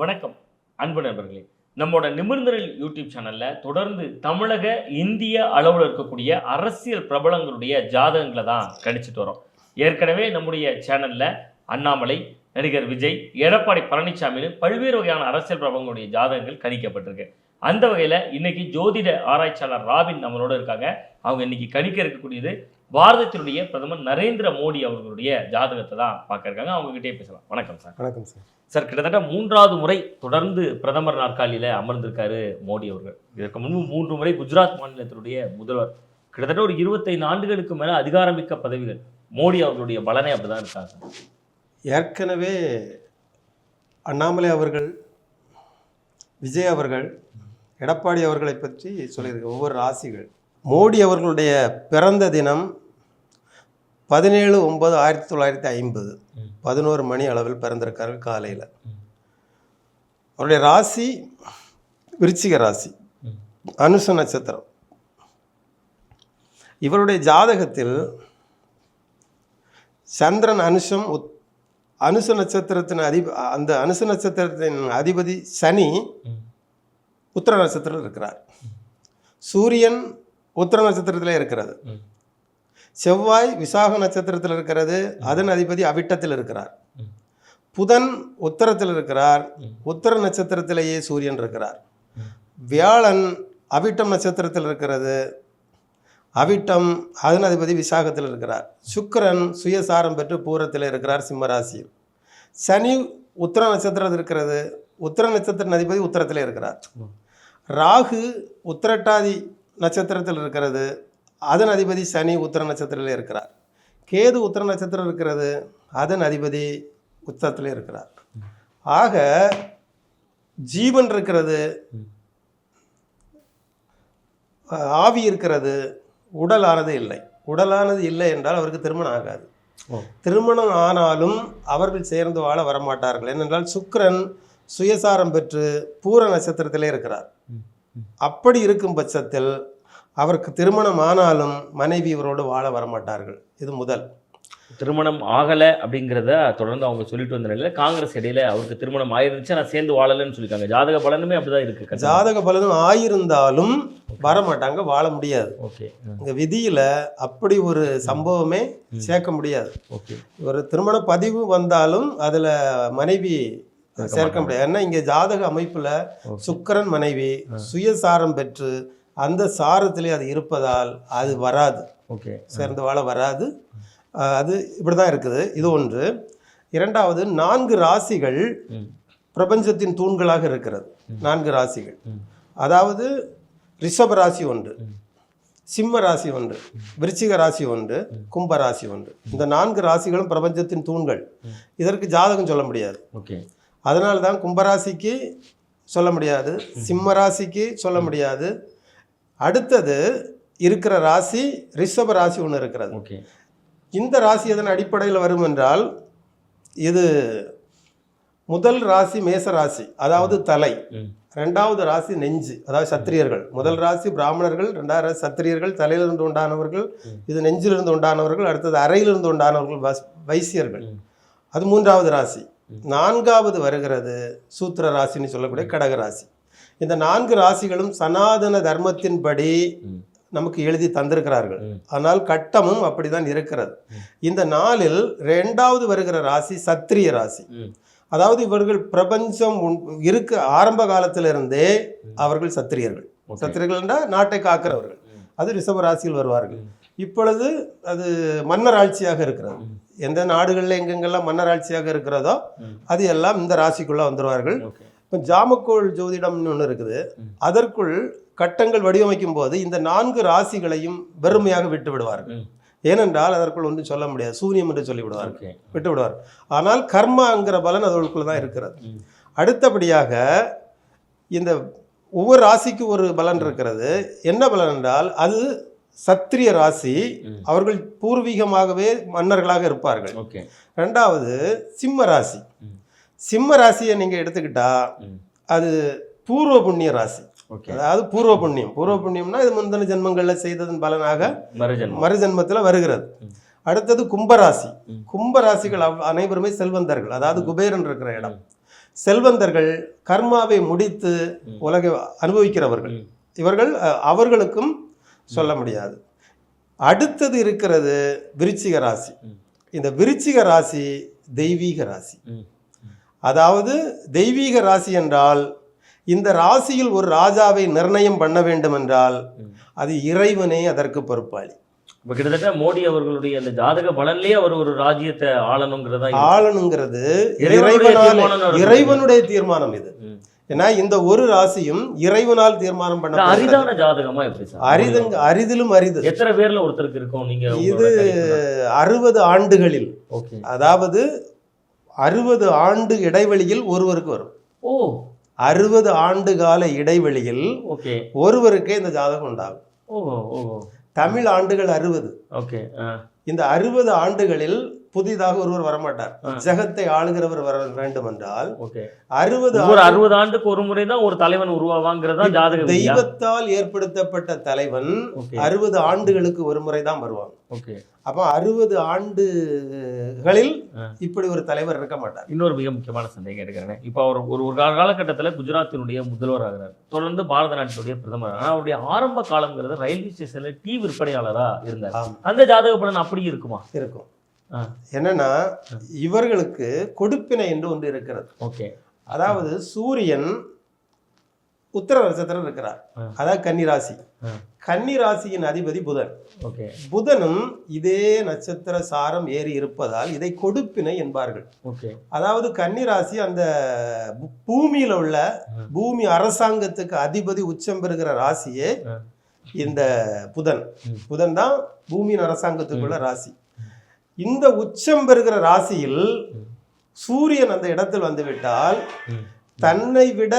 வணக்கம் அன்பு நண்பர்களே. நம்மளோட நிமிர்ந்தரில் யூடியூப் சேனலில் தொடர்ந்து தமிழக இந்திய அளவில் இருக்கக்கூடிய அரசியல் பிரபலங்களுடைய ஜாதகங்களை தான் கணிச்சிட்டு வரோம். ஏற்கனவே நம்முடைய சேனலில் அண்ணாமலை நடிகர் விஜய் எடப்பாடி பழனிசாமின்னு பல்வேறு வகையான அரசியல் பிரபலங்களுடைய ஜாதகங்கள் கணிக்கப்பட்டிருக்கு. அந்த வகையில் இன்னைக்கு ஜோதிட ஆராய்ச்சியாளர் ராபின் நம்மளோட இருக்காங்க. அவங்க இன்னைக்கு கணிக்க இருக்கக்கூடியது பாரதத்தினுடைய பிரதமர் நரேந்திர மோடி அவர்களுடைய ஜாதகத்தை தான் பார்க்க இருக்காங்க. அவங்க கிட்டே பேசலாம். வணக்கம் சார். வணக்கம் சார். சார் கிட்டத்தட்ட மூன்றாவது முறை தொடர்ந்து பிரதமர் நாற்காலியில் அமர்ந்திருக்காரு மோடி அவர்கள். இதற்கு முன்பு மூன்று முறை குஜராத் மாநிலத்தினுடைய முதல்வர். கிட்டத்தட்ட ஒரு இருபத்தைந்து ஆண்டுகளுக்கு மேலே அதிகாரமிக்க பதவிகள் மோடி அவர்களுடைய பலனே அப்படிதான் இருக்காங்க ஏற்கனவே அண்ணாமலை அவர்கள் விஜய் அவர்கள் எடப்பாடி அவர்களை பற்றி சொல்லியிருக்கு ஒவ்வொரு ராசிகள். மோடி அவர்களுடைய பிறந்த தினம் பதினேழு ஒன்பது ஆயிரத்தி தொள்ளாயிரத்தி ஐம்பது. பதினோரு மணி அளவில் பிறந்திருக்கார்கள் காலையில். அவருடைய ராசி விருச்சிக ராசி. அனுச நட்சத்திரம் இவருடைய ஜாதகத்தில் சந்திரன் அனுஷம் உத் அனுச நட்சத்திரத்தின் அதி அந்த அனுச நட்சத்திரத்தின் அதிபதி சனி. உத்திர நட்சத்திரத்தில் இருக்கிறார் சூரியன் உத்திர நட்சத்திரத்திலே இருக்கிறது. செவ்வாய் விசாக நட்சத்திரத்தில் இருக்கிறது அதன் அதிபதி அவிட்டத்தில் இருக்கிறார். புதன் உத்தரத்தில் இருக்கிறார். உத்தர நட்சத்திரத்திலேயே சூரியன் இருக்கிறார். வியாழன் அவிட்டம் நட்சத்திரத்தில் இருக்கிறது அவிட்டம் அதன் அதிபதி விசாகத்தில் இருக்கிறார் சுக்கிரன் சுயசாரம் பெற்று பூரத்தில் இருக்கிறார் சிம்மராசியில் சனி உத்திர நட்சத்திரத்தில் இருக்கிறது உத்திர நட்சத்திர அதிபதி உத்தரத்தில் இருக்கிறார். ராகு உத்திரட்டாதி நட்சத்திரத்தில் இருக்கிறது. அதன் அதிபதி சனி உத்திர நட்சத்திரத்தில் இருக்கிறார். கேது உத்திர நட்சத்திரம் இருக்கிறது. அதன் அதிபதி உத்தரத்தில் இருக்கிறார். ஆக ஜீவன் இருக்கிறது. ஆவி இருக்கிறது. உடலானது இல்லை. உடலானது இல்லை என்றால் அவருக்கு திருமணம் ஆகாது. திருமணம் ஆனாலும் அவர்கள் சேர்ந்து வாழ வரமாட்டார்கள். ஏனென்றால் சுக்கிரன் சுயசாரம் பெற்று பூர நட்சத்திரத்திலே இருக்கிறார். அப்படி இருக்கும் பட்சத்தில் அவருக்கு திருமணம் ஆனாலும் மனைவி இவரோடு வாழ வரமாட்டார்கள். இது முதல். திருமணம் ஆகலை அப்படிங்கிறத தொடர்ந்து அவங்க சொல்லிட்டு வந்த நிலையில காங்கிரஸ் இடையில அவருக்கு திருமணம் ஆயிருந்துச்சு நான் சேர்ந்து வாழலைன்னு சொல்லியிருக்காங்க ஜாதக பலனுமே அப்படிதான் இருக்கு. ஜாதக பலனும் ஆயிருந்தாலும் வரமாட்டாங்க வாழ முடியாது. ஓகே. இங்க விதியில அப்படி ஒரு சம்பவமே. சேர்க்க முடியாது. ஓகே. ஒரு திருமண பதிவு வந்தாலும் அதுல மனைவி சேர்க்க. முடியாது. ஏன்னா இங்க ஜாதக அமைப்புல. சுக்கிரன் மனைவி. சுயசாரம் பெற்று அந்த சாரத்திலே அது இருப்பதால் அது வராது. ஓகே. சேர்ந்து வாழ வராது. அது இப்படி தான் இருக்குது. இது ஒன்று. இரண்டாவது நான்கு ராசிகள். பிரபஞ்சத்தின் தூண்களாக இருக்கிறது. நான்கு ராசிகள். அதாவது ரிஷப ராசி ஒன்று. சிம்ம ராசி ஒன்று விருச்சிக ராசி ஒன்று கும்ப ராசி ஒன்று. இந்த நான்கு ராசிகளும் பிரபஞ்சத்தின் தூண்கள். இதற்கு ஜாதகம் சொல்ல முடியாது. ஓகே. அதனால தான் கும்பராசிக்கு சொல்ல முடியாது சிம்ம ராசிக்கு சொல்ல முடியாது அடுத்தது இருக்கிற ராசி ரிஷப ராசி ஒன்று இருக்கிறது இந்த ராசி எதன் அடிப்படையில் வரும் என்றால் இது முதல் ராசி மேச ராசி அதாவது தலை. ரெண்டாவது ராசி நெஞ்சு அதாவது சத்திரியர்கள் முதல் ராசி பிராமணர்கள் ரெண்டாவது ராசி சத்திரியர்கள் தலையிலிருந்து உண்டானவர்கள். இது நெஞ்சிலிருந்து உண்டானவர்கள் அடுத்தது அறையிலிருந்து உண்டானவர்கள் வஸ்- வைசியர்கள். அது மூன்றாவது ராசி. நான்காவது வருகிறது சூத்திர ராசின்னு சொல்லக்கூடிய கடக ராசி இந்த நான்கு ராசிகளும் சனாதன தர்மத்தின்படி. நமக்கு எழுதி தந்திருக்கிறார்கள். ஆனால் கட்டமும் அப்படிதான் இருக்கிறது. இந்த நாளில் ரெண்டாவது வருகிற ராசி சத்திரிய ராசி. அதாவது இவர்கள் பிரபஞ்சம் இருக்க ஆரம்ப காலத்திலிருந்தே. அவர்கள் சத்திரியர்கள். சத்திரியர்கள் என்றால் நாட்டை காக்கிறவர்கள். அது ரிஷப ராசியில் வருவார்கள். இப்பொழுது அது மன்னர் ஆட்சியாக இருக்கிறது. எந்த நாடுகளில் எங்கெங்கெல்லாம் மன்னர் ஆட்சியாக இருக்கிறதோ. அது எல்லாம் இந்த ராசிக்குள்ள வந்துருவார்கள். ஓகே. இப்போ ஜாமக்கோள் ஜோதிடம்னு ஒன்று இருக்குது. அதற்குள் கட்டங்கள் வடிவமைக்கும் போது இந்த நான்கு ராசிகளையும் வெறுமையாக விட்டு விடுவார்கள். ஏனென்றால் அதற்குள் ஒன்றும் சொல்ல முடியாது. சூன்யம் என்று சொல்லி விடுவார்கள் ஓகே. விட்டு விடுவார். ஆனால் கர்மாங்கிற பலன் அதற்குள்ள தான் இருக்கிறது. அடுத்தபடியாக இந்த ஒவ்வொரு ராசிக்கு ஒரு பலன் இருக்கிறது. என்ன பலன் என்றால் அது சத்திரிய ராசி. அவர்கள் பூர்வீகமாகவே மன்னர்களாக இருப்பார்கள் ஓகே ரெண்டாவது சிம்ம ராசி. சிம்ம ராசியை நீங்கள் எடுத்துக்கிட்டா. அது பூர்வ புண்ணிய ராசி ஓகே அதாவது பூர்வ புண்ணியம் பூர்வ புண்ணியம்னா இது முந்தின ஜென்மங்களில் செய்ததன் பலனாக மறுஜென்மத்தில் வருகிறது. அடுத்தது கும்பராசி. கும்பராசிகள் அனைவருமே செல்வந்தர்கள் அதாவது குபேரன் இருக்கிற இடம் செல்வந்தர்கள் கர்மாவை முடித்து. உலகை அனுபவிக்கிறவர்கள். இவர்கள் அவர்களுக்கும் சொல்ல முடியாது அடுத்தது இருக்கிறது விருச்சிக ராசி. இந்த விருச்சிக ராசி தெய்வீக ராசி. அதாவது தெய்வீக ராசி என்றால் இந்த ராசியில் ஒரு ராஜாவை நிர்ணயம் பண்ண வேண்டும் என்றால். அது இறைவனே அதற்கு பொறுப்பாளி இப்ப கிட்டத்தட்ட மோடி அவர்களுடைய அந்த ஜாதக பலன்லயே அவர் ஒரு ராஜ்யத்தை ஆளணுங்கிறதா. ஆளணுங்கிறது இறைவனுடைய இறைவனால தீர்மானம் நடக்குது. இறைவனுடைய தீர்மானம் இது. ஏன்னா இந்த ஒரு ராசியும் இறைவனால் தீர்மானம் பண்ண அரிதான ஜாதகமா எப்படி அரிதங்க அரிதிலும் அரிது. எத்தனை பேர்ல ஒருத்தருக்கு இருக்கும் நீங்க இது அறுபது ஆண்டுகளில். அதாவது அறுபது ஆண்டு இடைவெளியில் ஒருவருக்கு வரும். ஓ. அறுபது ஆண்டு கால இடைவெளியில் ஒருவருக்கே இந்த ஜாதகம் உண்டாகும். தமிழ் ஆண்டுகள் அறுபது. ஓகே இந்த அறுபது ஆண்டுகளில் புதிதாக ஒருவர் வரமாட்டார். ஜகத்தை ஆளுகிறவர் வர வேண்டும் என்றால் அறுபது ஒவ்வொரு அறுபது ஆண்டுக்கு ஒரு முறை தான் ஒரு தலைவன் உருவாவாங்கிறதா ஜாதக? தெய்வத்தால் ஏற்படுத்தப்பட்ட தலைவன் அறுபது ஆண்டுகளுக்கு ஒரு முறை தான் வருவான். ஓகே. அப்போ அறுபது ஆண்டுகளில். இப்படி ஒரு தலைவர் இருக்க மாட்டார். இன்னொரு மிக முக்கியமான சந்தேகம் எடுக்கிறேன். இப்போ அவர் ஒரு ஒரு கால- காலகட்டத்துல குஜராத்தினுடைய முதல்வர் ஆகிறார். தொடர்ந்து பாரத நாட்டினுடைய பிரதமர். ஆனா அவருடைய ஆரம்ப காலங்கிறது ரயில்வே ஸ்டேஷன்ல டீ விற்பனையாளரா இருந்தார். அந்த ஜாதக பலன் அப்படி இருக்குமா? இருக்கும். என்னன்னா இவர்களுக்கு கொடுப்பினை என்று ஒன்று இருக்கிறது. ஓகே. அதாவது சூரியன் உத்தர நட்சத்திரம் இருக்கிறார். அதாவது கன்னிராசி. ஆ. கன்னிராசியின் அதிபதி புதன். ஓகே. புதனும் இதே நட்சத்திர சாரம் ஏறி இருப்பதால் இதை கொடுப்பினை என்பார்கள். ஓகே. அதாவது கன்னிராசி அந்த பூமியில உள்ள. பூமி அரசாங்கத்துக்கு அதிபதி உச்சம் பெறுகிற ராசியே. இந்த புதன். புதன் தான் பூமியின் அரசாங்கத்துக்குள்ள ராசி. இந்த உச்சம் பெறுகிற ராசியில். சூரியன் அந்த இடத்தில் வந்துவிட்டால். தன்னை விட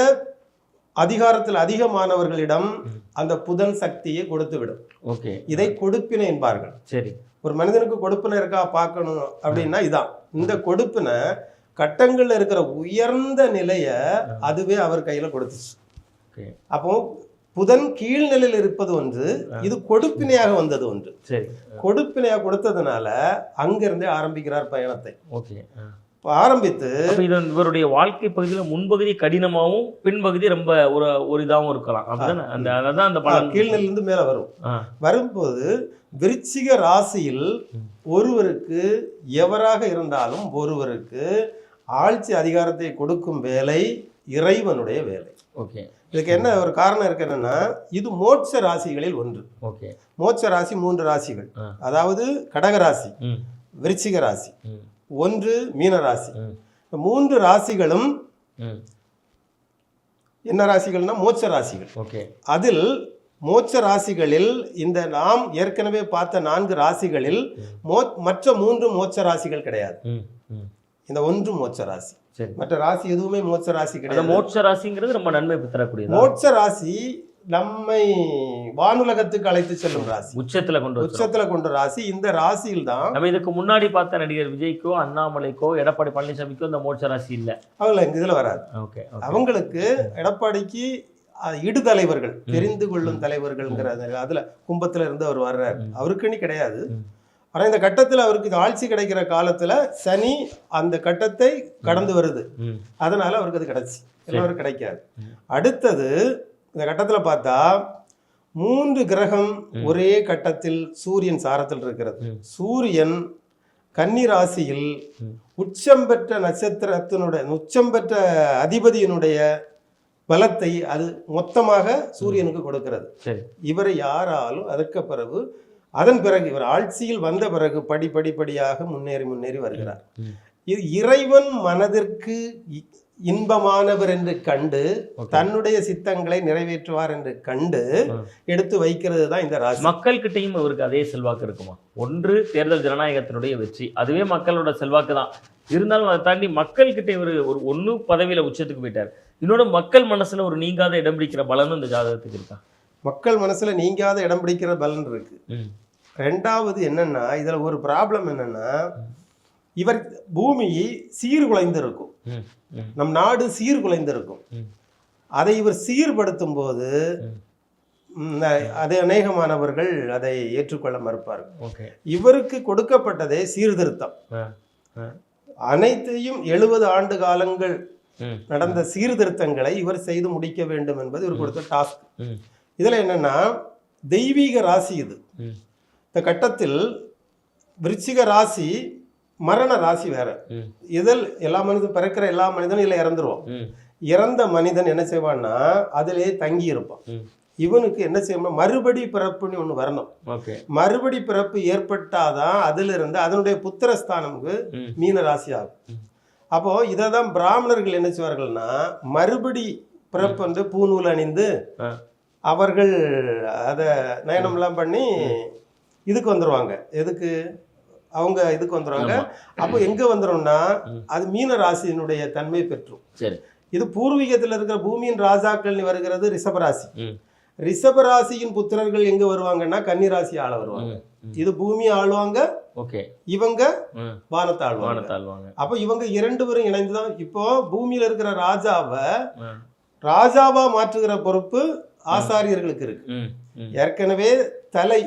அதிகாரத்தில் அதிகமானவர்களிடம். அந்த புதன் சக்தியை கொடுத்து விடும் ஓகே. இதை கொடுப்பினை என்பார்கள். சரி. ஒரு மனிதனுக்கு கொடுப்பினை இருக்கா பார்க்கணும் அப்படின்னா இதான். இந்த கொடுப்பினை கட்டங்கள்ல இருக்கிற உயர்ந்த நிலைய அதுவே அவர் கையில கொடுத்துச்சு. அப்போ புதன் கீழ்நிலையில் இருப்பது ஒன்று இது கொடுப்பினையாக வந்தது ஒன்று. சரி. கொடுப்பினையாக கொடுத்ததுனால அங்கிருந்தே ஆரம்பிக்கிறார் பயணத்தை. ஓகே. ஆரம்பித்து இது இவருடைய வாழ்க்கை பகுதியில முன்பகுதி கடினமாவும் பின்பகுதி ரொம்ப ஒரு ஒரு இதாகவும் இருக்கலாம். அப்படிதானே அந்த அதான் அந்த பலன். கீழ்நிலையிலிருந்து மேல வரும். வரும்போது விருச்சிக ராசியில். ஒருவருக்கு எவராக இருந்தாலும் ஒருவருக்கு ஆட்சி அதிகாரத்தை கொடுக்கும் வேலை இறைவனுடைய வேலை. ஓகே இதுக்கு என்ன ஒரு காரணம் இருக்கு என்னன்னா இது மோட்ச ராசிகளில் ஒன்று. ஓகே மோட்ச ராசி மூன்று ராசிகள். அதாவது கடக ராசி விருச்சிக ராசி ஒன்று மீன ராசி. இந்த மூன்று ராசிகளும் என்ன ராசிகள்னா மோட்ச ராசிகள். ஓகே அதில் மோட்ச ராசிகளில் இந்த நாம் ஏற்கனவே பார்த்த நான்கு ராசிகளில் மோ. மற்ற மூன்று மோட்ச ராசிகள் கிடையாது. இந்த ஒன்று மோட்ச ராசி. மற்ற ராசி எதுவுமே மோட்ச ராசி கிடையாது. மோட்ச ராசிங்கிறது ரொம்ப நன்மை தரக்கூடியதா? மோட்ச ராசி நம்மை வானுலகத்துக்கு அழைத்து செல்லும் ராசி. உச்சத்துல கொண்டு உச்சத்துல கொண்ட ராசி இந்த ராசியில் தான் நம்ம இதுக்கு முன்னாடி பார்த்த நடிகர் விஜய்க்கோ அண்ணாமலைக்கோ எடப்பாடி பழனிசாமிக்கோ இந்த மோட்ச ராசி இல்ல. அவங்கள இதுல வராது. ஓகே அவங்களுக்கு எடப்பாடிக்கு இடு தலைவர்கள் தெரிந்து கொள்ளும் தலைவர்கள்ங்கிற அதுல கும்பத்துல இருந்து அவர் வர்றாரு. அவருக்குன்னு கிடையாது. ம். ஆனா இந்த கட்டத்துல அவருக்கு ஆட்சி கிடைக்கிற காலத்துல சனி அந்த கட்டத்தை கடந்து வருது அதனால அவருக்கு அது கிடைச்சி எல்லாரும் கிடைக்காது. அடுத்தது இந்த கட்டத்துல பார்த்தா மூன்று கிரகம். ஒரே கட்டத்தில் சூரியன் சாரத்தில் இருக்கிறது. சூரியன் கன்னி ராசியில் ம். உச்சம் பெற்ற நட்சத்திரத்தினுடைய உச்சம் பெற்ற அதிபதியினுடைய பலத்தை அது மொத்தமாக சூரியனுக்கு கொடுக்கிறது இவரை யாராலும் அதற்கு பிறகு அதன் பிறகு இவர் ஆட்சியில் வந்த பிறகு படி படி படியாக முன்னேறி முன்னேறி வருகிறார். இது இறைவன் மனதிற்கு இன்பமானவர் என்று கண்டு. தன்னுடைய சித்தங்களை நிறைவேற்றுவார் என்று கண்டு. எடுத்து வைக்கிறது தான் இந்த ராசி. மக்கள் கிட்டயும் இவருக்கு அதே செல்வாக்கு இருக்குமா? ஒன்று தேர்தல் ஜனநாயகத்தினுடைய வெற்றி. அதுவே மக்களோட செல்வாக்கு தான். இருந்தாலும் அதை தாண்டி மக்கள் கிட்ட இவர் ஒரு ஒண்ணு பதவியில உச்சத்துக்கு போயிட்டார். இன்னொன்று மக்கள் மனசுல ஒரு நீங்காத இடம் பிடிக்கிற பலனும் இந்த ஜாதகத்துக்கு இருக்கா? மக்கள் மனசுல நீங்காத இடம் பிடிக்கிற பலன் இருக்கு. ரெண்டாவது என்னன்னா இதுல ஒரு ப்ராப்ளம் என்னன்னா இவர் பூமி சீர்குலைந்திருக்கும். நம் நாடு சீர்குலைந்திருக்கும். அதை இவர் சீர்படுத்தும் போது அதை அநேகமானவர்கள் அதை ஏற்றுக்கொள்ள மறுப்பார்கள். இவருக்கு கொடுக்கப்பட்டதே சீர்திருத்தம். அனைத்தையும் எழுபது ஆண்டு காலங்கள். நடந்த சீர்திருத்தங்களை இவர் செய்து முடிக்க வேண்டும் என்பது இவர் கொடுத்த டாஸ்க். இதில் என்னன்னா தெய்வீக ராசி இது. இந்த கட்டத்தில் விருச்சிக ராசி மரண ராசி வேற. இதில் எல்லா மனிதன் பிறக்கிற எல்லா மனிதனும் இதில் இறந்துருவான். இறந்த மனிதன் என்ன செய்வான்னா அதிலே தங்கி இருப்பான். இவனுக்கு என்ன செய்யணும் மறுபடி பிறப்புன்னு ஒன்று வரணும் மறுபடி பிறப்பு ஏற்பட்டாதான் அதிலிருந்து அதனுடைய புத்திரஸ்தானமுக்கு. மீன ராசி ஆகும். அப்போ இதை தான் பிராமணர்கள் என்ன செய்வார்கள்னா மறுபடி பிறப்பு வந்து பூநூல் அணிந்து. அவர்கள் அதை நயனம்லாம் பண்ணி இதுக்கு வந்துருவாங்க எதுக்கு அவங்க இதுக்கு வந்துருவாங்க ஆமா. அப்போ எங்க வந்துரும்னா ம். அது மீன ராசியினுடைய தன்மை பெற்றும் இது பூர்வீகத்தில் இருக்கிற பூமியின் ராஜாக்கள் வருகிறது ரிஷபராசி. ரிஷபராசியின் புத்திரர்கள் எங்க வருவாங்கன்னா கன்னிராசி ஆள வருவாங்க. இது பூமி ஆளுவாங்க ஓகே இவங்க. வானத்தை ஆளுவாங்க அப்போ இவங்க இரண்டு பேரும் இணைந்து தான் இப்போ பூமியில இருக்கிற ராஜாவை. ராஜாவா மாற்றுகிற பொறுப்பு ஆசாரியர்களுக்கு இருக்கு. ஏற்கனவே தலை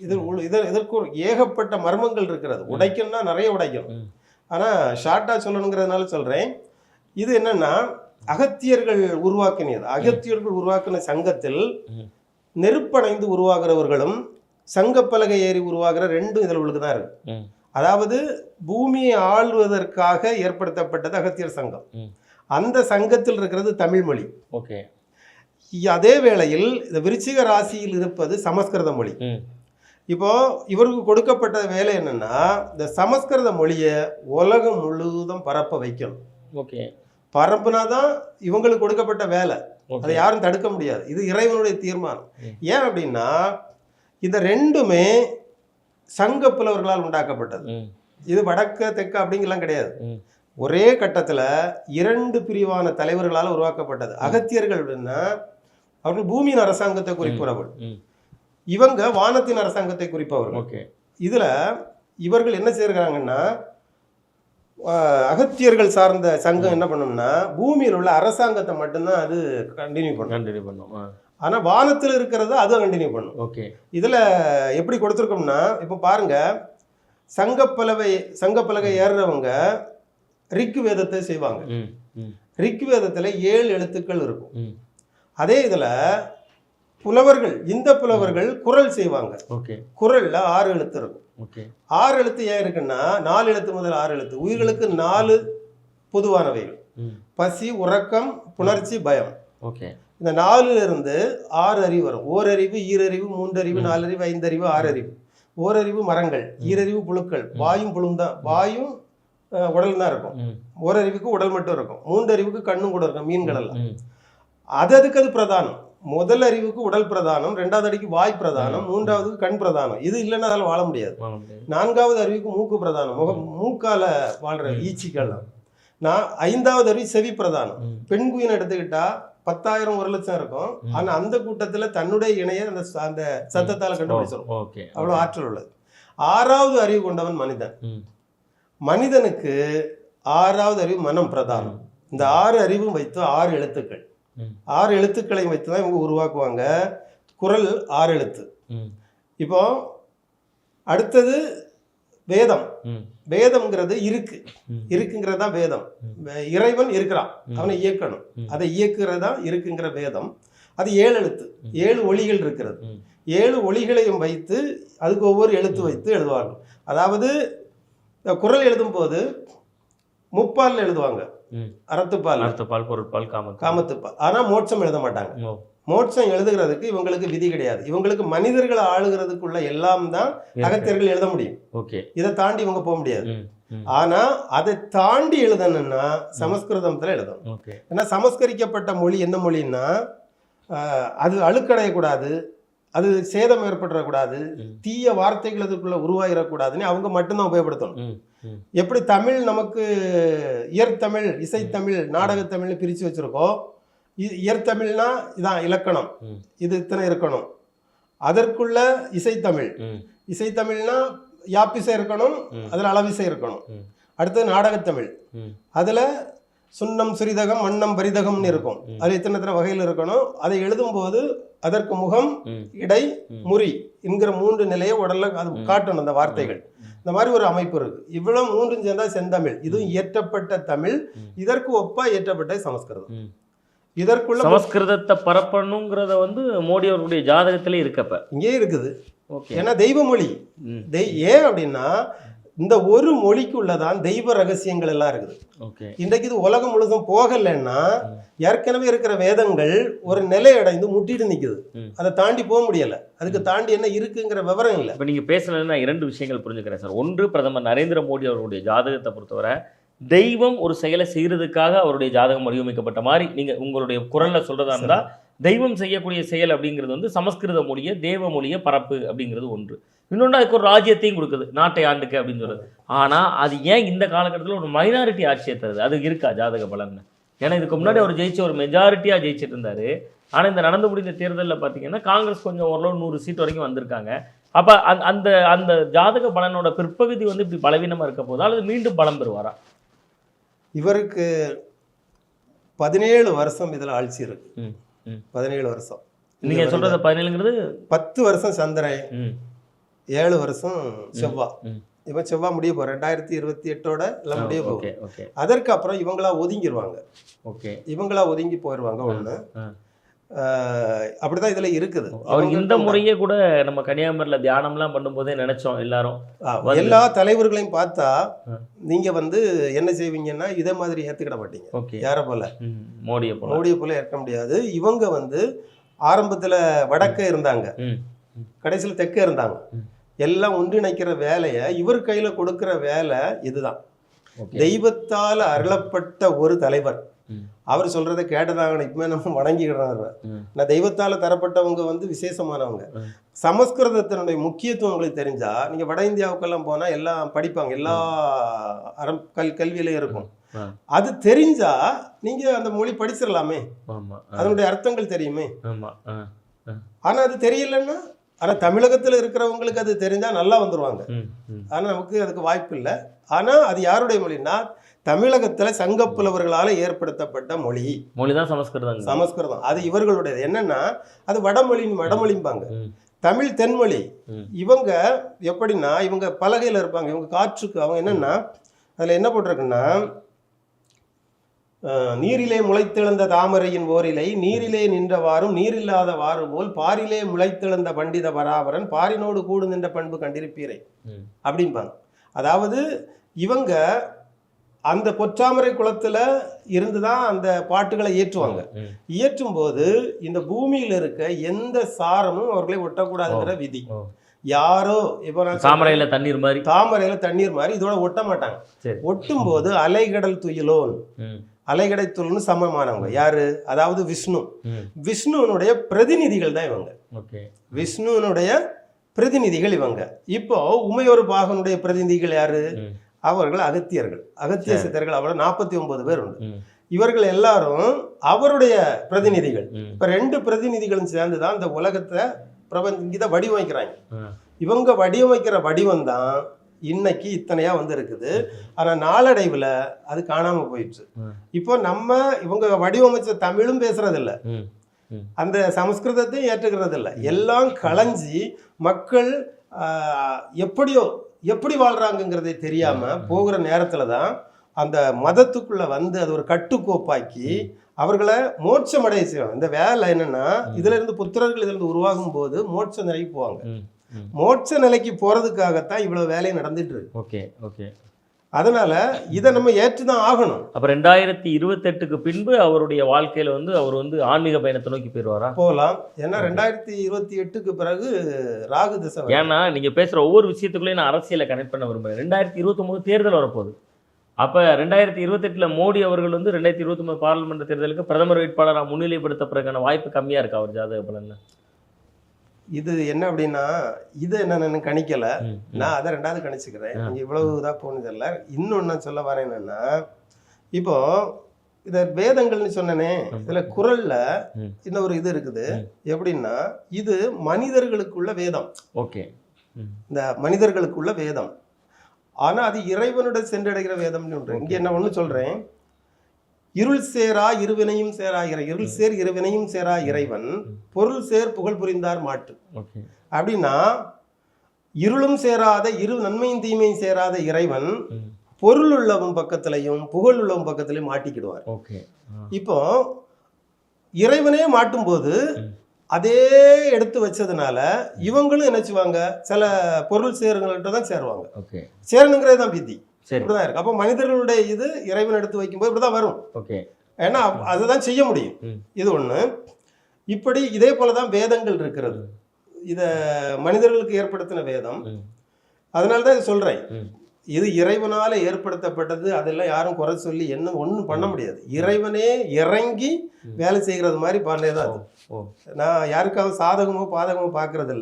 இது உள்- இது இதற்கு ஏகப்பட்ட மர்மங்கள் இருக்கிறது. உடைக்கணும்னா நிறைய உடைக்கணும் ம். ஆனா ஷார்ட்டா சொல்லணுங்கிறதுனால சொல்றேன். இது என்னன்னா அகத்தியர்கள் உருவாக்கினது. அகத்தியர்கள் உருவாக்கின சங்கத்தில் ம். நெருப்படைந்து உருவாகிறவர்களும் சங்கப்பலகை ஏறி உருவாகிற ரெண்டும் இதில் உள்ளுக்கு தான் இருக்கு. அதாவது பூமியை ஆள்வதற்காக ஏற்படுத்தப்பட்டது அகத்தியர் சங்கம். அந்த சங்கத்தில் இருக்கிறது தமிழ் மொழி. ஓகே. அதே வேளையில் இந்த விருச்சிக ராசியில் இருப்பது சமஸ்கிருத மொழி. இப்போ இவருக்கு கொடுக்கப்பட்ட வேலை என்னன்னா இந்த சமஸ்கிருத மொழியை உலகம் முழுவதும் பரப்ப வைக்கணும். ஓகே. பரப்புனா தான் இவங்களுக்கு கொடுக்கப்பட்ட வேலை. அதை யாரும் தடுக்க முடியாது. இது இறைவனுடைய தீர்மானம். ஏன் அப்படின்னா இந்த ரெண்டுமே சங்க புலவர்களால் உண்டாக்கப்பட்டது. இது வடக்க தெற்கு அப்படிங்கலாம் கிடையாது. ஒரே கட்டத்துல இரண்டு பிரிவான தலைவர்களால் உருவாக்கப்பட்டது. அகத்தியர்கள் அப்படின்னா அவர்கள் பூமியின் அரசாங்கத்தை குறிப்பவர்கள் ம். இவங்க வானத்தின் அரசாங்கத்தை குறிப்பவர்கள் ஓகே. இதுல இவர்கள் என்ன செய்கிறாங்கன்னா அகத்தியர்கள் சார்ந்த சங்கம் என்ன பண்ணும்னா பூமியில் உள்ள அரசாங்கத்தை மட்டும்தான் அது கண்டினியூ பண்ணும். கண்டினியூ பண்ணோம். ஆ. ஆனா வானத்தில் இருக்கிறத அது கண்டினியூ பண்ணும். ஓகே. இதுல எப்படி கொடுத்துருக்கோம்னா இப்போ பாருங்க சங்கப்பலவை சங்கப்பலகை ஏறுறவங்க ரிக் வேதத்தை செய்வாங்க. ரிக் வேதத்துல ஏழு எழுத்துக்கள் இருக்கும். அதே இதுல புலவர்கள் இந்த புலவர்கள் குரல் செய்வாங்க. ஓகே. குரல்ல ஆறு எழுத்து இருக்கும். ஓகே. ஆறு எழுத்து ஏன் இருக்குன்னா நாலு எழுத்து முதல் ஆறு எழுத்து. உயிர்களுக்கு நாலு பொதுவானவைகள். பசி உறக்கம் புணர்ச்சி பயம். ஓகே. இந்த நாலுல இருந்து ஆறு அறிவு வரும். ஓரறிவு ஈரறிவு மூன்றறிவு நாலறிவு ஐந்தறிவு ஆறறிவு. ஓரறிவு மரங்கள் ஈரறிவு புழுக்கள். வாயும் புழும் தான். வாயும் உடல் தான் இருக்கும். ஓரறிவுக்கு உடல் மட்டும் இருக்கும். மூன்றறிவுக்கு கண்ணும் கூட இருக்கும் மீன்கள் எல்லாம். அது அதுக்கு அது பிரதானம். முதல் அறிவுக்கு உடல் பிரதானம் ரெண்டாவது அடிக்கு வாய் பிரதானம் மூன்றாவதுக்கு கண் பிரதானம். இது இல்லைன்னா அதில் வாழ முடியாது. நான்காவது அறிவுக்கு மூக்கு பிரதானம். முக மூக்கால வாழ்ற ஈச்சிகள்லாம். நான் ஐந்தாவது அறிவு செவி பிரதானம். பெண் குயின் எடுத்துக்கிட்டா பத்தாயிரம் ஒரு லட்சம் இருக்கும். ஆனா அந்த கூட்டத்துல தன்னுடைய இணைய அந்த அந்த சத்தத்தால கண்டுபிடிச்சிடும் அவ்வளவு ஆற்றல் உள்ளது. ஆறாவது அறிவு கொண்டவன் மனிதன். மனிதனுக்கு ஆறாவது அறிவு மனம் பிரதானம். இந்த ஆறு அறிவும் வைத்து ஆறு எழுத்துக்கள். ஆறு எழுத்துக்களை வைத்து தான் இவங்க உருவாக்குவாங்க. குரல் ஆறு எழுத்து. இப்போ அடுத்தது வேதம். வேதம்ங்கிறது இருக்கு. இருக்குங்கிறது தான் வேதம். இறைவன் இருக்கிறான். அவனை இயக்கணும். அதை இயக்குறது தான் இருக்குங்கிற வேதம். அது ஏழு எழுத்து. ஏழு ஒளிகள் இருக்கிறது. ஏழு ஒளிகளையும் வைத்து அதுக்கு ஒவ்வொரு எழுத்து வைத்து எழுதுவார்கள். அதாவது குரல் எழுதும் போது முப்பால் எழுதுவாங்க. அறத்துப்பால். அர்த்த பால் பொருட்பால் காமத்து காமத்துப்பால். ஆனா மோட்சம் எழுத மாட்டாங்க. மோட்சம் எழுதுகிறதுக்கு இவங்களுக்கு விதி கிடையாது. இவங்களுக்கு மனிதர்களை ஆளுகிறதுக்குள்ள எல்லாம் தான் அகத்தியர்கள் எழுத முடியும். ஓகே. இதை தாண்டி இவங்க போக முடியாது. ஆனா அதை தாண்டி எழுதணும்னா சமஸ்கிருதத்துல எழுதணும். ஏன்னா சமஸ்கரிக்கப்பட்ட மொழி என்ன மொழின்னா அது அழுக்கடையக்கூடாது அது சேதம் ஏற்பட்டுறக்கூடாது. தீய வார்த்தைகள் அதுக்குள்ள உருவாகிடக்கூடாதுன்னு அவங்க மட்டும்தான் உபயோகப்படுத்தணும். எப்படி தமிழ் நமக்கு இயற்தமிழ் இசைத்தமிழ் நாடகத்தமிழ்னு பிரித்து வச்சிருக்கோம் இயற்தமிழ்னா இதான் இலக்கணம். இது இத்தனை இருக்கணும் அதற்குள்ள இசைத்தமிழ். இசைத்தமிழ்னா யாப்பிசை இருக்கணும். அதில் அளவிசை இருக்கணும். அடுத்தது நாடகத்தமிழ். அதில் சுண்ணம் சுரிதகம் மன்னம் பரிதகம்னு இருக்கும். அது இத்தனை இத்தனை வகையில் இருக்கணும் அதை எழுதும்போது அதற்கு முகம். இடை. முறி என்கிற மூன்று நிலையை உடல்ல அது. காட்டணும் அந்த வார்த்தைகள் இந்த மாதிரி ஒரு அமைப்பு இருக்கு. இவ்வளவு மூன்றும் சேர்ந்தா செந்தமிழ். இதுவும் இயற்றப்பட்ட தமிழ். இதற்கு ஒப்பா இயற்றப்பட்ட சமஸ்கிருதம். இதற்குள்ள சமஸ்கிருதத்தை பரப்பணுங்கிறத வந்து மோடி அவர்களுடைய ஜாதகத்திலே இருக்கப்ப இங்கே இருக்குது. ஏன்னா தெய்வ மொழி தெய் ஏன் அப்படின்னா இந்த ஒரு மொழிக்குள்ளதான் தெய்வ ரகசியங்கள் எல்லாம் இருக்குது. இன்றைக்கு இது உலகம் முழுதும் போகலைன்னா. ஏற்கனவே இருக்கிற வேதங்கள் ஒரு நிலை அடைந்து முட்டிட்டு நிக்குது. ம். அதை தாண்டி போக முடியல. அதுக்கு தாண்டி என்ன இருக்குங்கிற விவரம் இல்லை. இப்போ நீங்கள் பேசுனது நான் இரண்டு விஷயங்கள் புரிஞ்சுக்கிறேன் சார். ஒன்று பிரதமர் நரேந்திர மோடி அவர்களுடைய ஜாதகத்தை பொறுத்தவரை தெய்வம் ஒரு செயலை செய்யறதுக்காக அவருடைய ஜாதகம் வடிவமைக்கப்பட்ட மாதிரி நீங்க உங்களுடைய குரல்ல சொல்றதா இருந்தா தெய்வம் செய்யக்கூடிய செயல் அப்படிங்கிறது வந்து சமஸ்கிருத மொழியை தேவ மொழியை பரப்பு அப்படிங்கிறது ஒன்று. இன்னொன்று அதுக்கு ஒரு ராஜ்யத்தையும் கொடுக்குது. நாட்டை ஆண்டுக்கு அப்படின்னு சொல்றது. ஆனா அது ஏன் இந்த காலகட்டத்தில் ஒரு மைனாரிட்டி ஆட்சியை தருது? அது இருக்கா ஜாதக பலன் ஏன்னா இதுக்கு முன்னாடி அவர் ஜெயிச்ச ஒரு மெஜாரிட்டியா ஜெயிச்சிட்டு இருந்தாரு. ஆனா இந்த நடந்து முடிந்த தேர்தலில் பார்த்தீங்கன்னா காங்கிரஸ் கொஞ்சம் ஓரளவு நூறு சீட் வரைக்கும் வந்திருக்காங்க. அப்ப அந்த அந்த அந்த ஜாதக பலனோட பிற்பகுதி வந்து இப்படி பலவீனமா இருக்க போதா? அல்லது மீண்டும் பலம் பெறுவாரா? இவருக்கு பதினேழு வருஷம் இதுல ஆட்சி இருக்கு. பதினேழு வருஷம். நீங்க சொல்றது பதினேழுங்கிறது பத்து வருஷம் சந்திரன் ஏழு வருஷம் செவ்வாய் ம். இவன் செவ்வாய் முடிய போற ரெண்டாயிரத்தி இருபத்தி எட்டோட எல்லாம் முடிய போகும் அதற்கு அப்புறம் இவங்களா ஒதுங்கிடுவாங்க ஓகே. இவங்களா ஒதுங்கி போயிடுவாங்க. ஆஹ் அப்படிதான் இதுல இருக்குது. அவர் இந்த முறையே கூட நம்ம கன்னியாகுமரியில தியானம்லாம் பண்ணும்போதே நினைச்சோம் எல்லாரும். எல்லா தலைவர்களையும் பார்த்தா. நீங்க வந்து என்ன செய்வீங்கன்னா இதே மாதிரி ஏத்துக்கிட மாட்டீங்க. ஓகே. யார போல? மோடியை போல. மோடியை போல ஏற்க முடியாது. இவங்க வந்து ஆரம்பத்துல வடக்க இருந்தாங்க. கடைசியில் தெற்க இருந்தாங்க. எல்லாம் ஒன்றிணைக்கிற வேலையை இவர் கையில கொடுக்கிற வேலை இதுதான். தெய்வத்தால அருளப்பட்ட ஒரு தலைவர். அவர் சொல்றதை கேட்டதாகணும் இப்பவே நம்ம வணங்கிடுறாரு. நான் தெய்வத்தால தரப்பட்டவங்க வந்து விசேஷமானவங்க. சமஸ்கிருதத்தினுடைய முக்கியத்துவம் உங்களுக்கு தெரிஞ்சா நீங்க வட இந்தியாவுக்கெல்லாம் போனா எல்லாம் படிப்பாங்க எல்லா அறம் கல் கல்வியிலையும் இருக்கும். அது தெரிஞ்சா நீங்க அந்த மொழி படிச்சிடலாமே அதனுடைய அர்த்தங்கள் தெரியுமே. ஆனா அது தெரியலன்னா ஆனா தமிழகத்துல இருக்கிறவங்களுக்கு அது தெரிஞ்சா நல்லா வந்துருவாங்க. ஆனா நமக்கு அதுக்கு வாய்ப்பு இல்லை ஆனா அது யாருடைய மொழின்னா தமிழகத்துல சங்க புலவர்களால ஏற்படுத்தப்பட்ட மொழி. மொழிதான் சமஸ்கிருதம். சமஸ்கிருதம். அது இவர்களுடையது. என்னன்னா அது வடமொழியின் வடமொழிம்பாங்க. தமிழ் தென்மொழி. இவங்க எப்படின்னா இவங்க பலகையில இருப்பாங்க. இவங்க காற்றுக்கு அவங்க என்னன்னா அதுல என்ன போட்டிருக்குன்னா நீரிலே முளைத்தெழுந்த தாமரையின் ஓரிலை நீரிலே நின்றவாறும் நீரில்லாத வாறு போல் பாரிலே முளைத்தெழுந்த பண்டித பராபரன் பாரினோடு கூடு நின்ற பண்பு கண்டிருப்பீரை. அப்படிம்பாங்க. அதாவது இவங்க அந்த பொற்றாமரை குளத்துல இருந்து தான் அந்த பாட்டுகளை இயற்றுவாங்க. இயற்றும் போது இந்த பூமியில இருக்க எந்த சாரமும் அவர்களை ஒட்டக்கூடாதுங்கிற விதி. யாரோ இப்போ நான் தாமரையில தண்ணீர் மாதிரி? தாமரையில தண்ணீர் மாதிரி இதோட ஒட்ட மாட்டாங்க. ஒட்டும் போது அலைகடல் துயிலோன். அலைகடை துயில்னு சமமானவங்க. யாரு? அதாவது விஷ்ணு. ம், விஷ்ணுவனுடைய பிரதிநிதிகள் தான் இவங்க. ஓகே. விஷ்ணுவனுடைய பிரதிநிதிகள் இவங்க. இப்போ உமையொரு பாகனுடைய பிரதிநிதிகள் யாரு? அவர்கள் அகத்தியர்கள். அகத்திய. சித்தர்கள் அவ்வளவு நாற்பத்தி ஒன்பது பேர் உண்டு. இவர்கள் எல்லாரும் அவருடைய பிரதிநிதிகள். இப்ப ரெண்டு பிரதிநிதிகளும் சேர்ந்து தான் இந்த உலகத்தை பிரபஞ்ச இதை வடிவமைக்கிறாங்க. இவங்க வடிவமைக்கிற வடிவம் தான் இன்னைக்கு இத்தனையா வந்து இருக்குது ஆனா நாளடைவுல அது காணாம போயிடுச்சு. இப்போ நம்ம இவங்க வடிவமைச்ச தமிழும் பேசுறது இல்ல அந்த சமஸ்கிருதத்தையும் ஏற்றுக்கிறது இல்ல எல்லாம் களைஞ்சி மக்கள் எப்படியோ எப்படி வாழ்றாங்கங்கிறதே தெரியாம போகிற நேரத்துல தான் அந்த மதத்துக்குள்ள வந்து அது ஒரு கட்டுக்கோப்பாக்கி அவர்களை மோட்சம் அடைய செய்வாங்க. இந்த வேலை என்னன்னா இதுல இருந்து புத்திரர்கள் இதுல இருந்து உருவாகும் போது மோட்ச நிலைக்கு போவாங்க. மோட்ச நிலைக்கு போறதுக்காகத்தான் இவ்வளவு வேலை நடந்துட்டு இருக்கு. Okay okay. அதனால இதை நம்ம ஏற்றுதான் ஆகணும். அப்ப ரெண்டாயிரத்தி இருபத்தெட்டுக்கு பின்பு அவருடைய வாழ்க்கையில வந்து அவர் வந்து ஆன்மீக பயணத்தை நோக்கி போயிடுவாரா போகலாம். ஏன்னா ரெண்டாயிரத்தி இருபத்தி எட்டுக்கு பிறகு ராகு திசை. ஏன்னா நீங்க பேசுற ஒவ்வொரு விஷயத்துக்குள்ளேயும் நான் அரசியலை கனெக்ட் பண்ண விரும்புறேன். ரெண்டாயிரத்தி இருபத்தொம்போது தேர்தல் வரப்போகுது. அப்ப ரெண்டாயிரத்தி இருபத்தெட்டுல மோடி அவர்கள் வந்து ரெண்டாயிரத்தி இருபத்தொன்பது பாராளுமன்ற தேர்தலுக்கு பிரதமர் வேட்பாளராக முன்னிலைப்படுத்தப்படுறதுக்கான வாய்ப்பு கம்மியா இருக்கா? அவர் ஜாதக பலன்ல? இது என்ன அப்படின்னா இது என்ன நான் கணிக்கல. நான் அதை ரெண்டாவது கணிச்சுக்கிறேன். ஆ. நீங்க இவ்வளவு இதா போனது இல்லை. இன்னொன்னு நான் சொல்ல வரேன் என்னன்னா இப்போ இத வேதங்கள்னு சொன்னனே. இதுல குரல்ல. இந்த ஒரு இது இருக்குது. எப்படின்னா இது மனிதர்களுக்குள்ள வேதம். ஓகே. இந்த மனிதர்களுக்குள்ள வேதம். ஆனா அது இறைவனுடன் சென்றடைகிற வேதம்னு ஒன்று இங்க என்ன ஒண்ணு சொல்றேன். இருள் சேரா இருவினையும் சேரா இறை இருள் சேர் இருவினையும் சேரா இறைவன் பொருள் சேர் புகழ் புரிந்தார் மாட்டு ஓகே அப்படின்னா இருளும் சேராத இரு நன்மையும் தீமையும் சேராத இறைவன். பொருள் உள்ளவன் பக்கத்திலையும் புகழ் உள்ளவன் பக்கத்திலையும் மாட்டிக்கிடுவார். இப்போ இறைவனே மாட்டும்போது ம். அதே எடுத்து வச்சதுனால இவங்களும் என்ன செய்வாங்க சில பொருள் சேருங்கள்ட்ட தான் சேருவாங்க சேரணுங்கிறது தான் விதி இப்படிதான் இருக்கு. அப்போ மனிதர்களுடைய இது இறைவன் எடுத்து வைக்கும்போது இப்படிதான் வரும். ஓகே. ஏன்னா அதுதான் செய்ய முடியும். இது ஒண்ணு. இப்படி இதே போல தான் வேதங்கள் இருக்கிறது. இத மனிதர்களுக்கு ஏற்படுத்தின வேதம். அதனால தான் இது சொல்றேன். ம். இது இறைவனால ஏற்படுத்தப்பட்டது அதெல்லாம் யாரும் குறை சொல்லி என்ன ஒன்றும் பண்ண முடியாது. இறைவனே இறங்கி. வேலை செய்கிறது மாதிரி பண்ணதான் ஓ அது. நான் யாருக்காவது சாதகமோ பாதகமோ பார்க்கறது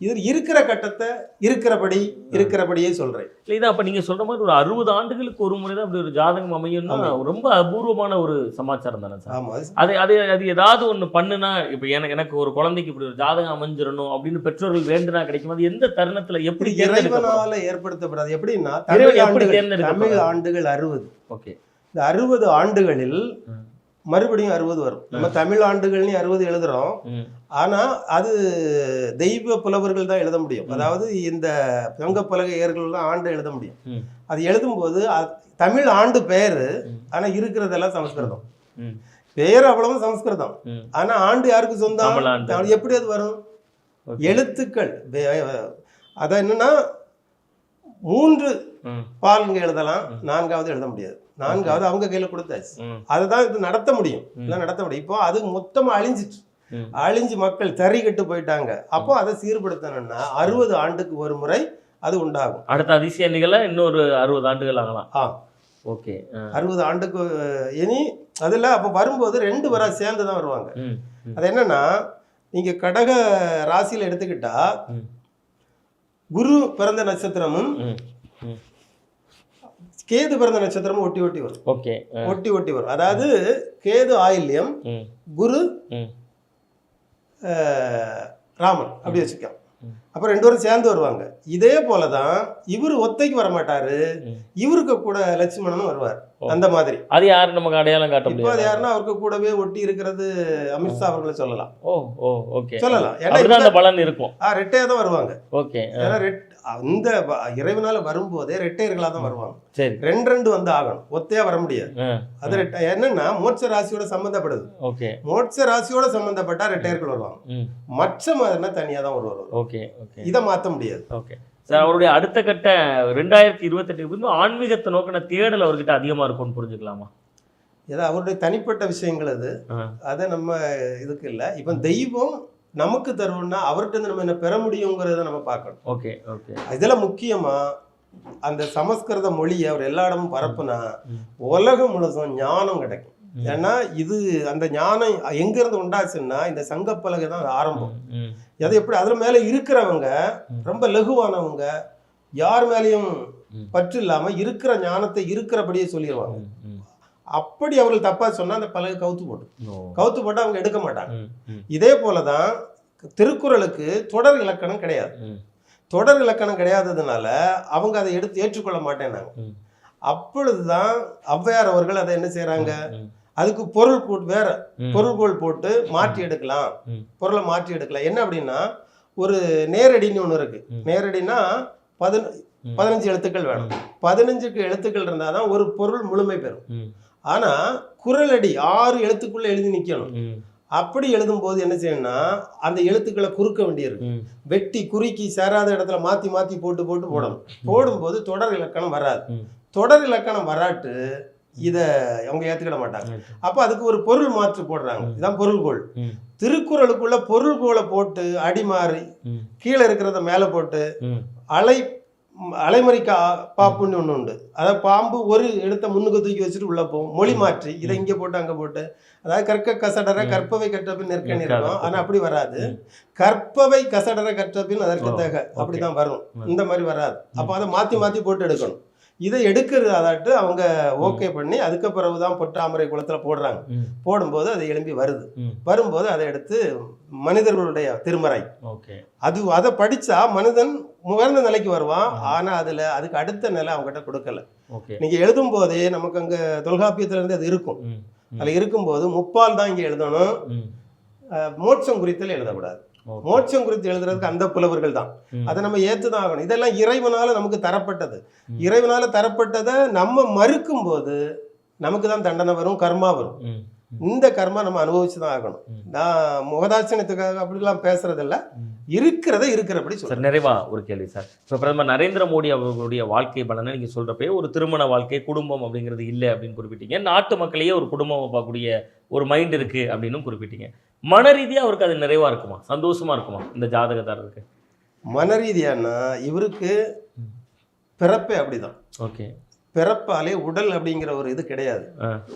இது இருக்கிற கட்டத்தை இருக்கிறபடி இருக்கிறபடியே சொல்றேன். இல்லை இதான் அப்போ நீங்கள் சொல்ற மாதிரி ஒரு அறுபது ஆண்டுகளுக்கு ஒரு முறை தான் அப்படி ஒரு ஜாதகம் அமையும்னா ரொம்ப அபூர்வமான ஒரு சமாச்சாரம் தானே சார்? ஆமா. அது அது அது ஏதாவது ஒன்று பண்ணுனா இப்போ எனக்கு எனக்கு ஒரு குழந்தைக்கு இப்படி ஒரு ஜாதகம் அமைஞ்சிடணும் அப்படின்னு பெற்றோர்கள் வேண்டுனா கிடைக்கும். அது எந்த தருணத்துல எப்படி இறைவனால ஏற்படுத்தப்படாது. எப்படின்னா தமிழ் ஆண்டுகள் அறுபது. ஓகே. இந்த அறுபது ஆண்டுகளில். மறுபடியும் அறுபது வரும். நம்ம தமிழ் ஆண்டுகள்னு அறுபது எழுதுறோம். ஆனா அது தெய்வ புலவர்கள் தான் எழுத முடியும். அதாவது இந்த சங்க பலக ஏர்கள் தான் ஆண்டு எழுத முடியும். அது எழுதும்போது தமிழ் ஆண்டு பேரு. ஆனா இருக்கிறதெல்லாம் சமஸ்கிருதம். ம். பேர் அவ்வளவு சமஸ்கிருதம். ஆனா ஆண்டு யாருக்கு சொந்தம்? எப்படி அது வரும். எழுத்துக்கள். அதான் என்னன்னா மூன்று பாலுங்க எழுதலாம். நான்காவது எழுத முடியாது. நான்காவது அவங்க கையில கொடுத்தாச்சு. அதுதான் இது நடத்த முடியும். இல்லை நடத்த முடியும். இப்போ அது மொத்தமா அழிஞ்சிட்டு. அழிஞ்சு மக்கள் தறி கட்டு போயிட்டாங்க. அப்போ அதை சீர்படுத்தணும்னா அறுபது ஆண்டுக்கு ஒரு முறை அது உண்டாகும். அடுத்த அதிசய நிகழ இன்னொரு அறுபது ஆண்டுகள் ஆகலாம். ஆ. ஓகே. அறுபது ஆண்டுக்கு இனி அதில் அப்போ வரும்போது ரெண்டு வரா சேர்ந்து தான் வருவாங்க. அது என்னன்னா நீங்க கடக ராசியில எடுத்துக்கிட்டா. குரு பிறந்த நட்சத்திரமும் கேது பிறந்த நட்சத்திரமும் ஒட்டி ஒட்டி வரும். ஓகே. ஒட்டி ஒட்டி வரும். அதாவது கேது ஆயில்யம் குரு ராமன். அப்படி வச்சுக்கோ ம். அப்போ ரெண்டு பேரும் சேர்ந்து வருவாங்க. இதே போல தான் இவர் ஒத்தைக்கு வர மாட்டாரு. இவருக்கு கூட லட்சுமணனும் வருவார். அந்த மாதிரி. அது யாரு? நமக்கு அடையாளம் காட்ட இப்போ அது யாருன்னா அவருக்கு கூடவே ஒட்டி இருக்கிறது அமித்ஷா அவர்களை சொல்லலாம். ஓ ஓ ஓகே. சொல்லலாம். ஏன்னா அந்த பலன் இருக்கும். ஆ, ரெட்டையா தான் வருவாங்க. ஓகே. ஏன்னா ரெட் அந்த இறைவனால வரும்போதே ரெட்டையர்களா தான் வருவாங்க. சரி. ரெண்டு ரெண்டு வந்து ஆகணும். ஒத்தையா வர முடியாது. அது ரெட்டை என்னன்னா மோட்ச ராசியோட சம்பந்தப்படுது. ஓகே. மோட்ச ராசியோட சம்பந்தப்பட்டா ரெட்டையர்கள் வருவாங்க. மற்ற மாதிரினா தனியா தான் வருவாங்க. Okay okay. இதை மாத்த முடியாது. ஓகே. சார் அவருடைய அடுத்த கட்ட ரெண்டாயிரத்தி இருபத்தெட்டு ஆன்மீகத்தை நோக்கின தேடல் அவர்கிட்ட அதிகமா இருக்கும்னு புரிஞ்சுக்கலாமா? ஏதோ அவருடைய தனிப்பட்ட விஷயங்கள் அது. அதை நம்ம இதுக்கு இல்லை. இப்போ தெய்வம் நமக்கு தருவோம்னா அவர்கிட்ட நம்ம என்ன பெற முடியுங்கிறத நம்ம பார்க்கணும் ஓகே ஓகே இதில் முக்கியமா அந்த சமஸ்கிருத மொழியை அவர் எல்லா இடமும் பரப்புனா. உலகம் முழுசும் ஞானம் கிடைக்கும். ஏன்னா இது அந்த ஞானம் எங்கிருந்து உண்டாச்சுன்னா இந்த சங்கப்பலகை தான் ஆரம்பம் அது எப்படி அதுல மேல இருக்கிறவங்க. ரொம்ப லகுவானவங்க யார் மேலேயும். பற்று இல்லாம இருக்கிற ஞானத்தை இருக்கிறபடியே சொல்லிடுவாங்க. அப்படி அவர்கள் தப்பா சொன்னா அந்த பலகை கவுத்து போட்டு. கவுத்து போட்டு அவங்க எடுக்க மாட்டாங்க. இதே போலதான் திருக்குறளுக்கு தொடர் இலக்கணம் கிடையாது. தொடர் இலக்கணம் கிடையாததுனால அவங்க அதை எடுத்து ஏற்றுக்கொள்ள மாட்டேனாங்க. அப்பொழுதுதான் ஔவையார் அவர்கள் அதை என்ன செய்றாங்க? ம், அதுக்கு பொருள் கூட்டு வேற. பொருள்கோள் போட்டு மாற்றி எடுக்கலாம். பொருளை மாற்றி எடுக்கலாம். என்ன அப்படின்னா ஒரு நேரடின்னு ஒன்று இருக்கு. நேரடினா பதின. பதினஞ்சு எழுத்துக்கள் வேணும். பதினஞ்சுக்கு எழுத்துக்கள் இருந்தால் தான் ஒரு பொருள் முழுமை பெறும். ம், ஆனா குறளடி ஆறு எழுத்துக்குள்ள எழுதி நிக்கணும். ம், அப்படி எழுதும்போது என்ன செய்யணும்னா அந்த எழுத்துக்களை குறுக்க வேண்டியிருக்கு. வெட்டி குறுக்கி சேராத இடத்துல மாத்தி மாத்தி போட்டு போட்டு போடணும். போடும்போது தொடர் இலக்கணம் வராது. தொடர் இலக்கணம் வராட்டு இத அவங்க ஏத்துக்கிட மாட்டாங்க. அப்ப அதுக்கு ஒரு பொருள் மாற்று போடுறாங்க. ம். இதான் பொருள்கோள். திருக்குறளுக்குள்ள பொருள்கோளை போட்டு அடிமாறி ம், கீழே இருக்கிறத மேலே போட்டு. அலை அலைமறி கா பாப்புன்னு ஒன்று உண்டு. அதாவது பாம்பு ஒரு எழுத்த முன்னுக்கு தூக்கி வச்சுட்டு உள்ள போகும். மொழி மாற்றி. இதை இங்கே போட்டு அங்கே போட்டு. அதாவது கற்க கசடர. கற்பவை கற்றபின் நெற்கணி நிற்காது. இருக்கும் ஆனால் அப்படி வராது. கற்பவை கசடர கற்றபின் அதற்கு தக. அப்படிதான் வரும். ம். இந்த மாதிரி வராது. அப்போ அதை மாற்றி மாற்றி போட்டு எடுக்கணும். இதை எடுக்கிறது அதாட்டு அவங்க ஓகே பண்ணி அதுக்கு பிறகு தான் பொற்றாமரை குளத்துல போடுறாங்க. போடும்போது அது எழும்பி வருது. வரும்போது அதை எடுத்து மனிதர்களுடைய திருமறை. அது அதை படிச்சா மனிதன் உயர்ந்த நிலைக்கு வருவான் ம். ஆனா அதுல அதுக்கு அடுத்த நிலை அவங்ககிட்ட கொடுக்கல ஓகே நீங்க எழுதும் போதே நமக்கு அங்க தொல்காப்பியத்துல இருந்து அது இருக்கும். அதுல இருக்கும்போது முப்பால் தான் இங்க எழுதணும் மோட்சம் குறித்தல் எழுதக்கூடாது. மோட்சம் குறித்து எழுதுறதுக்கு அந்த புலவர்கள் தான். அதை நம்ம ஏத்துதான் ஆகணும் இதெல்லாம் இறைவனால நமக்கு தரப்பட்டது. இறைவனால தரப்பட்டதை நம்ம மறுக்கும் போது நமக்கு தான் தண்டனை வரும் கர்மா வரும். இந்த கர்மா நம்ம அனுபவிச்சு தான் ஆகணும். நான் முகதாட்சணத்துக்காக அப்படிலாம் பேசுறதில்ல. இருக்கிறத இருக்கிறபடி சார் நிறைவா ஒரு கேள்வி சார். இப்போ பிரதமர் நரேந்திர மோடி அவர்களுடைய வாழ்க்கை பலனை நீங்க சொல்றப்பே ஒரு திருமண வாழ்க்கை குடும்பம் அப்படிங்கிறது இல்லை அப்படின்னு குறிப்பிட்டீங்க. நாட்டு மக்களையே ஒரு குடும்பமா பார்க்கக்கூடிய ஒரு மைண்ட் இருக்கு அப்படின்னு குறிப்பிட்டீங்க. மன ரீதியா அவருக்கு அது நிறைவா இருக்குமா? சந்தோஷமா இருக்குமா இந்த ஜாதகத்தாரருக்கு மனரீதியானா இவருக்கு ம். பிறப்பே அப்படிதான். ஓகே. பிறப்பாலே உடல் அப்படிங்கிற ஒரு இது கிடையாது.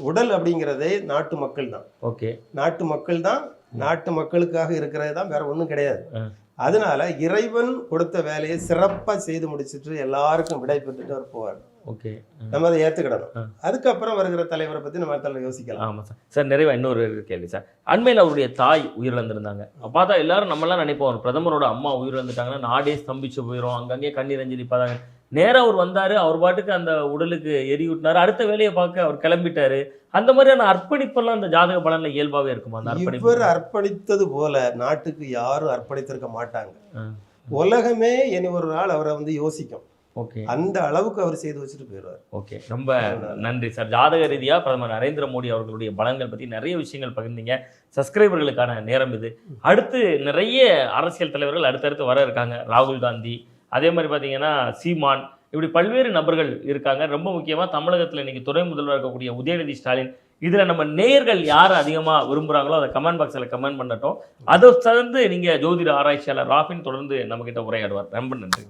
உடல் அப்படிங்கிறதே நாட்டு மக்கள் தான். ஓகே. நாட்டு மக்கள் தான் நாட்டு மக்களுக்காக இருக்கிறது தான் வேற ஒன்றும் கிடையாது. அதனால இறைவன் கொடுத்த வேலையை சிறப்பா செய்து முடிச்சிட்டு எல்லாருக்கும் விடை பெற்றுட்டு அவர் போவார். ஓகே. நம்ம அதை ஏத்துக்கிடணும். ஆ. அதுக்கப்புறம் வருகிற தலைவரை பத்தி நம்ம அடுத்த யோசிக்கலாம். ஆமா சார். சார் நிறைவா இன்னொரு கேள்வி சார். அண்மையில் அவருடைய தாய் உயிரிழந்திருந்தாங்க. பார்த்தா எல்லாரும் நம்மலாம் நினைப்போம் பிரதமரோட அம்மா உயிரிழந்துட்டாங்கன்னா நாடே ஸ்தம்பிச்சு போயிடும் அங்கங்கே கண்ணீர் அஞ்சலி பார்த்தாங்க நேரா அவர் வந்தாரு அவர் பாட்டுக்கு அந்த உடலுக்கு எரியூட்டினாரு அடுத்த வேலையை பார்க்க அவர் கிளம்பிட்டாரு. அந்த மாதிரியான அர்ப்பணிப்பெல்லாம் அந்த ஜாதக பலன்ல இயல்பாவே இருக்குமா அந்த இவர் அர்ப்பணிப்பு அர்ப்பணித்தது போல நாட்டுக்கு யாரும் அர்ப்பணித்திருக்க மாட்டாங்க. உலகமே இனி ஒரு நாள் அவரை வந்து யோசிக்கும். ஓகே. அந்த அளவுக்கு அவர் செய்து வச்சுட்டு போயிடுவார். ஓகே. ரொம்ப நன்றி சார். ஜாதக ரீதியா பிரதமர் நரேந்திர மோடி அவர்களுடைய பலன்கள் பத்தி நிறைய விஷயங்கள் பகிர்ந்தீங்க. சப்ஸ்கிரைபர்களுக்கான நேரம் இது. அடுத்து நிறைய அரசியல் தலைவர்கள் அடுத்தடுத்து வர இருக்காங்க. ராகுல் காந்தி அதே மாதிரி பார்த்தீங்கன்னா சீமான் இப்படி பல்வேறு நபர்கள் இருக்காங்க. ரொம்ப முக்கியமாக தமிழகத்தில் இன்றைக்கி துணை முதல்வர் இருக்கக்கூடிய உதயநிதி ஸ்டாலின் இதில் நம்ம நேயர்கள் யார் அதிகமாக விரும்புகிறாங்களோ அதை கமெண்ட் பாக்ஸில் கமெண்ட் பண்ணட்டும். அதை சார்ந்து நீங்கள் ஜோதிட ஆராய்ச்சியாளர் ராஃபின் தொடர்ந்து நம்மக்கிட்ட உரையாடுவார். ரொம்ப நன்றி.